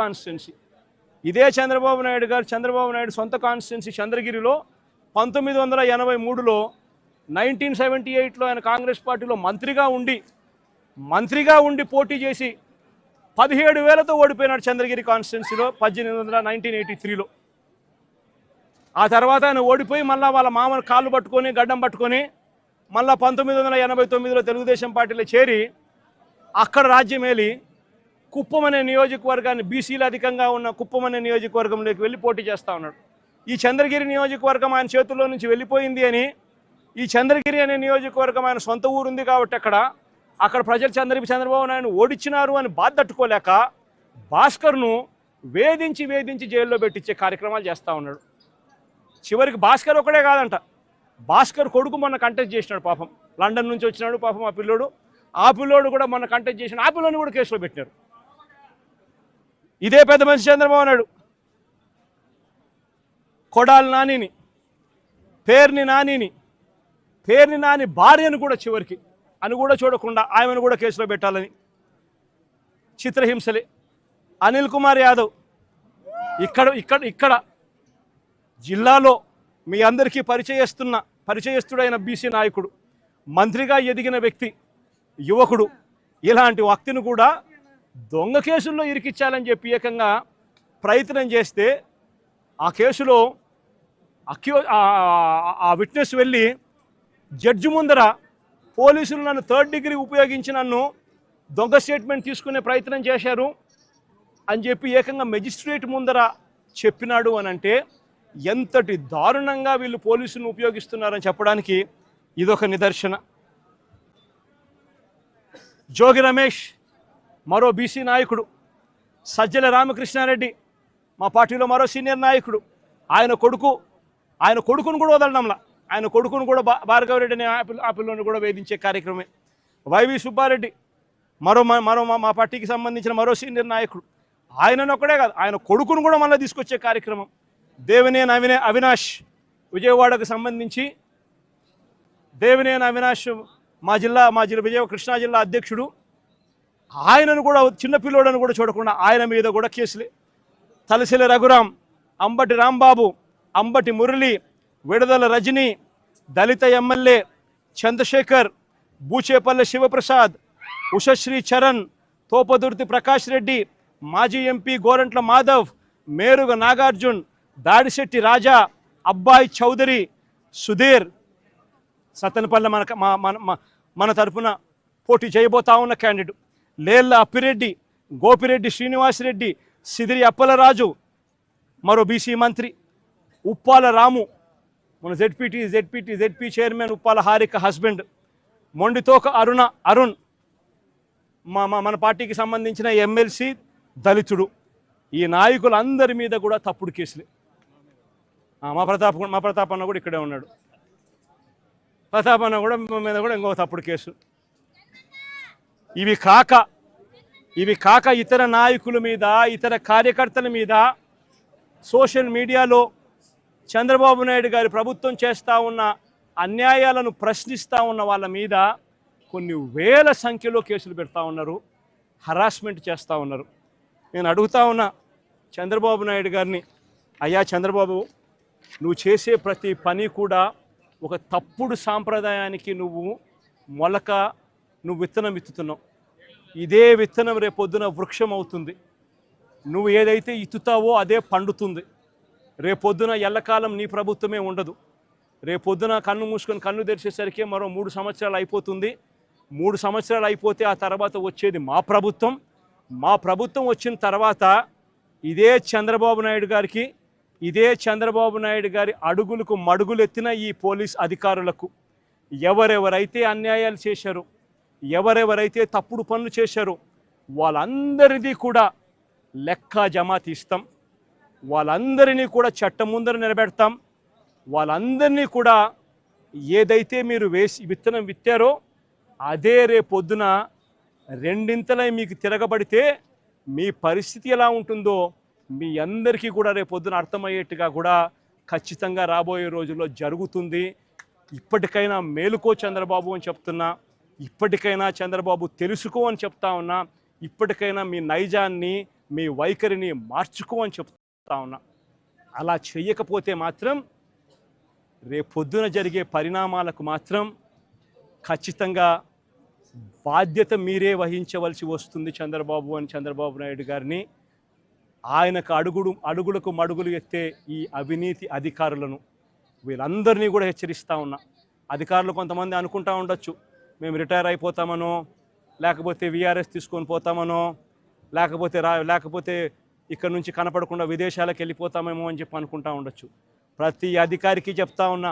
Constituency ఇదే చంద్రబాబు నాయుడు గారు చంద్రబాబు నాయుడు సొంత కాన్స్టిట్యున్సీ చంద్రగిరిలో పంతొమ్మిది వందల ఎనభై మూడులో నైన్టీన్ సెవెంటీ ఎయిట్లో ఆయన కాంగ్రెస్ పార్టీలో మంత్రిగా ఉండి మంత్రిగా ఉండి పోటీ చేసి పదిహేడు వేలతో ఓడిపోయినాడు చంద్రగిరి కాన్స్టిట్యున్సీలో పద్దెనిమిది వందల నైన్టీన్ ఎయిటీ త్రీలో ఆ తర్వాత ఆయన ఓడిపోయి మళ్ళీ వాళ్ళ మామను కాళ్ళు పట్టుకొని గడ్డం పట్టుకొని మళ్ళీ పంతొమ్మిది వందల ఎనభై తొమ్మిదిలో తెలుగుదేశం పార్టీలో చేరి అక్కడ రాజ్యమేలి కుప్పం అనే నియోజకవర్గాన్ని బీసీలు అధికంగా ఉన్న కుప్పం అనే నియోజకవర్గంలోకి వెళ్ళి పోటీ చేస్తూ ఉన్నాడు. ఈ చంద్రగిరి నియోజకవర్గం ఆయన చేతుల్లో నుంచి వెళ్ళిపోయింది అని ఈ చంద్రగిరి అనే నియోజకవర్గం ఆయన సొంత ఊరుంది కాబట్టి అక్కడ అక్కడ ప్రజలు చంద్ర చంద్రబాబు నాయుడు ఓడించినారు అని బాధ తట్టుకోలేక భాస్కర్ను వేధించి వేధించి జైల్లో పెట్టించే కార్యక్రమాలు చేస్తూ ఉన్నాడు. చివరికి భాస్కర్ ఒకడే కాదంట. భాస్కర్ కొడుకు మొన్న కంటెస్ట్ చేసినాడు పాపం. లండన్ నుంచి వచ్చినాడు పాపం ఆ పిల్లోడు. ఆ పిల్లోడు కూడా మొన్న కంటెస్ట్ చేసిన ఆ పిల్లోని కూడా కేసులో పెట్టినారు. ఇదే పెద్ద మనిషి చంద్రబాబు నాయుడు. కొడాలి నానిని పేర్ని నానిని పేర్ని నాని భార్యను కూడా చివరికి అని కూడా చూడకుండా ఆమెను కూడా కేసులో పెట్టాలని చిత్రహింసలే. అనిల్ కుమార్ యాదవ్ ఇక్కడ ఇక్కడ ఇక్కడ జిల్లాలో మీ అందరికీ పరిచయస్తున్న పరిచయస్తుడైన బీసీ నాయకుడు మంత్రిగా ఎదిగిన వ్యక్తి యువకుడు ఇలాంటి వ్యక్తిని కూడా దొంగ కేసుల్లో ఇరికిచ్చాలని చెప్పి ఏకంగా ప్రయత్నం చేస్తే ఆ కేసులో అక్యూ ఆ- విట్నెస్ వెళ్ళి జడ్జి ముందర పోలీసులు నన్ను థర్డ్ డిగ్రీ ఉపయోగించి నన్ను దొంగ స్టేట్మెంట్ తీసుకునే ప్రయత్నం చేశారు అని చెప్పి ఏకంగా మెజిస్ట్రేట్ ముందర చెప్పినాడు అని అంటే ఎంతటి దారుణంగా వీళ్ళు పోలీసులను ఉపయోగిస్తున్నారని చెప్పడానికి ఇదొక నిదర్శన. జోగి రమేష్ మరో బీసీ నాయకుడు సజ్జల రామకృష్ణారెడ్డి మా పార్టీలో మరో సీనియర్ నాయకుడు. ఆయన కొడుకు ఆయన కొడుకును కూడా వదలడంలా. ఆయన కొడుకును కూడా భా భార్గవరెడ్డి అనే ఆ పిల్ల ఆ కూడా వేధించే కార్యక్రమే. వైవి సుబ్బారెడ్డి మరో మరో మా- మా పార్టీకి సంబంధించిన మరో సీనియర్ నాయకుడు. ఆయనను ఒక్కడే కాదు ఆయన కొడుకును కూడా మళ్ళీ తీసుకొచ్చే కార్యక్రమం. దేవినేని అవినే అవినాష్ విజయవాడకు సంబంధించి దేవినేని అవినాష్ మా జిల్లా మా జిల్లా విజయ కృష్ణా జిల్లా అధ్యక్షుడు ఆయనను కూడా చిన్న పిల్లోడని కూడా చూడకుండా ఆయన మీద కూడా కేసులే. తలసిల రఘురాం అంబటి రాంబాబు అంబటి మురళి విడదల రజని దళిత ఎమ్మెల్యే చంద్రశేఖర్ బూచేపల్లె శివప్రసాద్ ఉషశ్రీ చరణ్ తోపదుర్తి ప్రకాష్ రెడ్డి మాజీ ఎంపీ గోరంట్ల మాధవ్ మేరుగ నాగార్జున్ దాడిశెట్టి రాజా అబ్బాయి చౌదరి సుధీర్. సత్తనపల్లె మన మన మన తరపున పోటీ చేయబోతా ఉన్న క్యాండిడేట్. లేళ్ళ అప్పిరెడ్డి గోపిరెడ్డి శ్రీనివాసరెడ్డి సిదిరి అప్పలరాజు మరో బీసీ మంత్రి ఉప్పాల రాము మన ZPT ZPT ZP chairman Uppala Harika husband Mondithoka Aruna Arun మా మా మన పార్టీకి సంబంధించిన ఎమ్మెల్సీ దళితుడు. ఈ నాయకులందరి మీద కూడా తప్పుడు కేసులే. మా ప్రతాప్ కూడా- మా ప్రతాప్ అన్న కూడా ఇక్కడే ఉన్నాడు. ప్రతాప్ అన్న కూడా మీద కూడా ఇంకో తప్పుడు కేసు. ఇవి కాక ఇవి కాక ఇతర నాయకుల మీద ఇతర కార్యకర్తల మీద సోషల్ మీడియాలో చంద్రబాబు నాయుడు గారి ప్రభుత్వం చేస్తూ ఉన్న అన్యాయాలను ప్రశ్నిస్తూ ఉన్న వాళ్ళ మీద కొన్ని వేల సంఖ్యలో కేసులు పెడతా ఉన్నారు హరాస్మెంట్ చేస్తూ ఉన్నారు. నేను అడుగుతా ఉన్నా చంద్రబాబు నాయుడు గారిని అయ్యా చంద్రబాబు నువ్వు చేసే ప్రతి పని కూడా ఒక తప్పుడు సాంప్రదాయానికి నువ్వు మొలక నువ్వు విత్తనం ఇత్తుతున్నావు ఇదే విత్తనం రేపొద్దున వృక్షం అవుతుంది నువ్వు ఏదైతే ఇత్తుతావో అదే పండుతుంది. రేపొద్దున ఎల్లకాలం నీ ప్రభుత్వమే ఉండదు. రేపొద్దున కన్ను మూసుకొని కన్ను తెరిచేసరికి మరో మూడు సంవత్సరాలు అయిపోతుంది. మూడు సంవత్సరాలు అయిపోతే ఆ తర్వాత వచ్చేది మా ప్రభుత్వం. మా ప్రభుత్వం వచ్చిన తర్వాత ఇదే చంద్రబాబు నాయుడు గారికి ఇదే చంద్రబాబు నాయుడు గారి అడుగులకు మడుగులెత్తిన ఈ పోలీస్ అధికారులకు ఎవరెవరైతే అన్యాయాలు చేశారో ఎవరెవరైతే తప్పుడు పనులు చేశారో వాళ్ళందరిది కూడా లెక్క జమా తీస్తాం. వాళ్ళందరినీ కూడా చట్టం ముందర నిలబెడతాం. వాళ్ళందరినీ కూడా ఏదైతే మీరు వేసి విత్తనం విత్తారో అదే రేపొద్దున రెండింతలై మీకు తిరగబడితే మీ పరిస్థితి ఎలా ఉంటుందో మీ అందరికీ కూడా రేపొద్దున అర్థమయ్యేట్టుగా కూడా ఖచ్చితంగా రాబోయే రోజుల్లో జరుగుతుంది. ఇప్పటికైనా మేలుకో చంద్రబాబు అని చెప్తున్నా. ఇప్పటికైనా చంద్రబాబు తెలుసుకో అని చెప్తా ఉన్నా ఇప్పటికైనా మీ నైజాన్ని మీ వైఖరిని మార్చుకో అని చెప్తా ఉన్నా. అలా చేయకపోతే మాత్రం రేపొద్దున జరిగే పరిణామాలకు మాత్రం ఖచ్చితంగా బాధ్యత మీరే వహించవలసి వస్తుంది చంద్రబాబు అని చంద్రబాబు నాయుడు గారిని. ఆయనకు అడుగుడు అడుగులకు మడుగులు ఎత్తే ఈ అవినీతి అధికారులను వీళ్ళందరినీ కూడా హెచ్చరిస్తూ ఉన్నా. అధికారులు కొంతమంది అనుకుంటా ఉండొచ్చు మేము రిటైర్ అయిపోతామనో లేకపోతే విఆర్ఎస్ తీసుకొని పోతామనో లేకపోతే రా లేకపోతే ఇక్కడ నుంచి కనపడకుండా విదేశాలకు వెళ్ళిపోతామేమో అని చెప్పి అనుకుంటా ఉండొచ్చు. ప్రతి అధికారికి చెప్తా ఉన్నా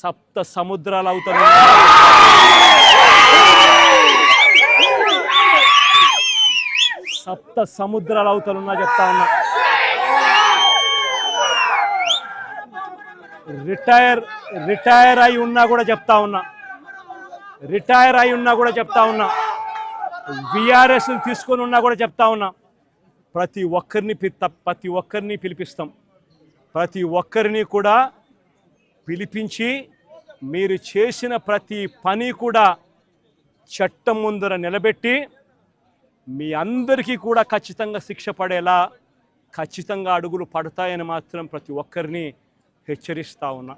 సప్త సముద్రాలు అవుతాయి. సప్త సముద్రాల అవతలున్నా చెప్తా ఉన్నా. రిటైర్ రిటైర్ అయి ఉన్నా కూడా చెప్తా ఉన్నా. రిటైర్ అయి ఉన్నా కూడా చెప్తా ఉన్నా. విఆర్ఎస్ తీసుకొని ఉన్నా కూడా చెప్తా ఉన్నా. ప్రతి ఒక్కరిని ప్రతి ఒక్కరిని పిలిపిస్తాం. ప్రతి ఒక్కరిని కూడా పిలిపించి మీరు చేసిన ప్రతి పని కూడా చట్టం ముందర నిలబెట్టి మీ అందరికీ కూడా ఖచ్చితంగా శిక్ష పడేలా ఖచ్చితంగా అడుగులు పడతాయని మాత్రం ప్రతి ఒక్కరిని హెచ్చరిస్తా ఉన్నా.